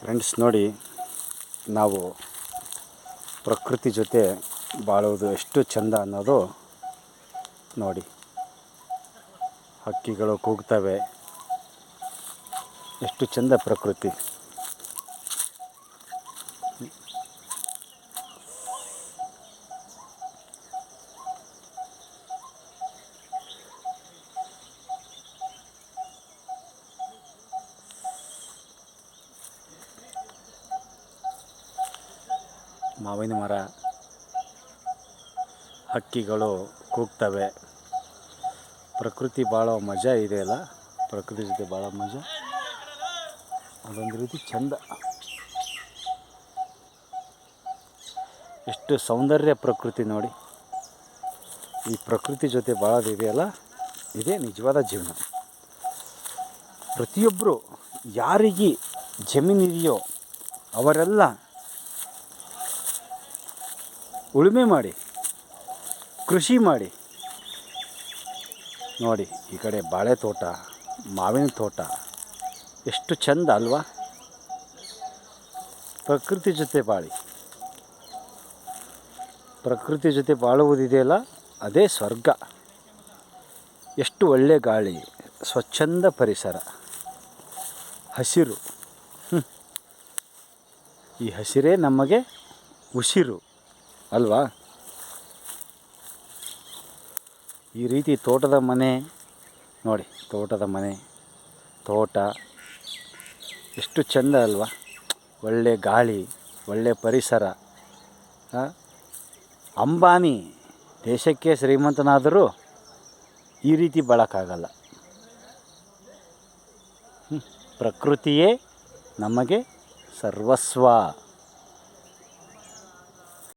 Friends, ನೋಡಿ, ನಾವು ಪ್ರಕೃತಿ ಜೊತೆ ಬಾಳೋದು ಎಷ್ಟು ಚಂದ ಅನ್ನೋದು ನೋಡಿ. ಹಕ್ಕಿಗಳು ಕೂಗ್ತವೆ. ಎಷ್ಟು ಚಂದ ಪ್ರಕೃತಿ. ಮಾವಿನ ಮರ, ಹಕ್ಕಿಗಳು ಕೂಗ್ತವೆ. ಪ್ರಕೃತಿ ಭಾಳ ಮಜಾ ಇದೆಯಲ್ಲ ಪ್ರಕೃತಿ ಜೊತೆ ಭಾಳ ಮಜಾ? ಅದೊಂದು ರೀತಿ ಚಂದ. ಎಷ್ಟು ಸೌಂದರ್ಯ ಪ್ರಕೃತಿ ನೋಡಿ. ಈ ಪ್ರಕೃತಿ ಜೊತೆ ಭಾಳ ಇದೆಯಲ್ಲ ಇದೇ ನಿಜವಾದ ಜೀವನ. ಪ್ರತಿಯೊಬ್ಬರು ಯಾರಿಗೆ ಜಮೀನಿದೆಯೋ ಅವರೆಲ್ಲ ಉಳುಮೆ ಮಾಡಿ, ಕೃಷಿ ಮಾಡಿ. ನೋಡಿ, ಈ ಕಡೆ ಬಾಳೆ ತೋಟ, ಮಾವಿನ ತೋಟ, ಎಷ್ಟು ಚಂದ ಅಲ್ವಾ? ಪ್ರಕೃತಿ ಜೊತೆ ಬಾಳಿ. ಪ್ರಕೃತಿ ಜೊತೆ ಬಾಳುವುದಿದೆಯಲ್ಲ, ಅದೇ ಸ್ವರ್ಗ. ಎಷ್ಟು ಒಳ್ಳೆ ಗಾಳಿ, ಸ್ವಚ್ಛಂದ ಪರಿಸರ. ಹಸಿರು. ಈ ಹಸಿರೇ ನಮಗೆ ಉಸಿರು. ಅಲ್ವಾ ಈ ರೀತಿ ತೋಟದ ಮನೆ, ನೋಡಿ ತೋಟದ ಮನೆ, ತೋಟ, ಎಷ್ಟು ಚೆಂದ ಅಲ್ವಾ ಒಳ್ಳೆ ಗಾಳಿ, ಒಳ್ಳೆ ಪರಿಸರ? ಅಂಬಾನಿ, ದೇಶಕ್ಕೆ ಶ್ರೀಮಂತನಾದರೂ ಈ ರೀತಿ ಬಳಕಾಗಲ್ಲ. ಪ್ರಕೃತಿಯೇ ನಮಗೆ ಸರ್ವಸ್ವ